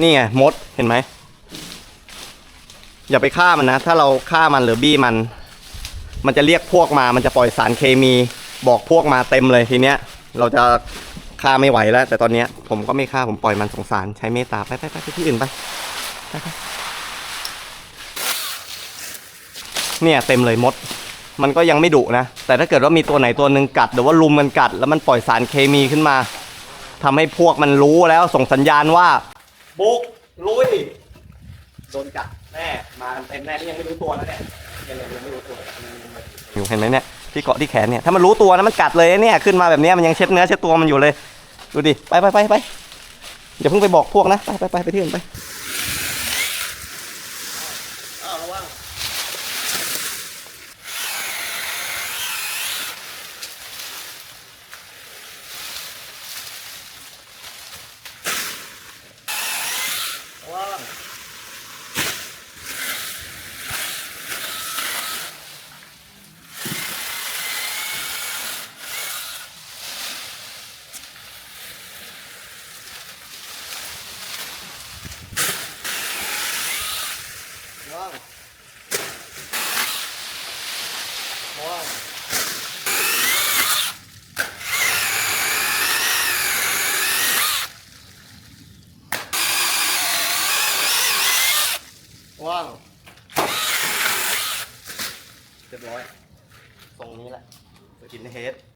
นี่ไงมดเห็นไหม อย่าไปฆ่ามันนะ ถ้าเราฆ่ามันหรือบี้มัน มันจะเรียกพวกมา มันจะปล่อยสารเคมี บอกพวกมาเต็มเลยทีเนี้ย เราจะฆ่าไม่ไหวแล้ว แต่ตอนเนี้ยผมก็ไม่ฆ่าผมปล่อยมันสงสารใช้เมตตาไปไปไปไปที่อื่นไปไปไปเนี่ยเต็มเลยมด มันก็ยังไม่ดุนะ แต่ถ้าเกิดว่ามีตัวไหนตัวหนึ่งกัดหรือว่าลุมมันกัด แล้วมันปล่อยสารเคมีขึ้นมาทำให้พวกมันรู้แล้วส่งสัญญาณว่า บุกลุยโดนกัดแน่มากันเต็มแน่นี่ยังไม่รู้ตัวนะเนี่ยยังยังไม่รู้ตัวอยู่เห็นไหมเนี่ยที่เกาะที่แขนเนี่ยถ้ามันรู้ตัวนะมันกัดเลยเนี่ยขึ้นมาแบบนี้มันยังเช็ดเนื้อเช็ดตัวมันอยู่เลย ดูดิไปไปไปไปอย่าเพิ่งไปบอกพวกนะ ไปไปไปไปที่อื่นไปอ้าวระวัง ระวังระวังระวังเรียบร้อย ตรงนี้แหละสกินเฮด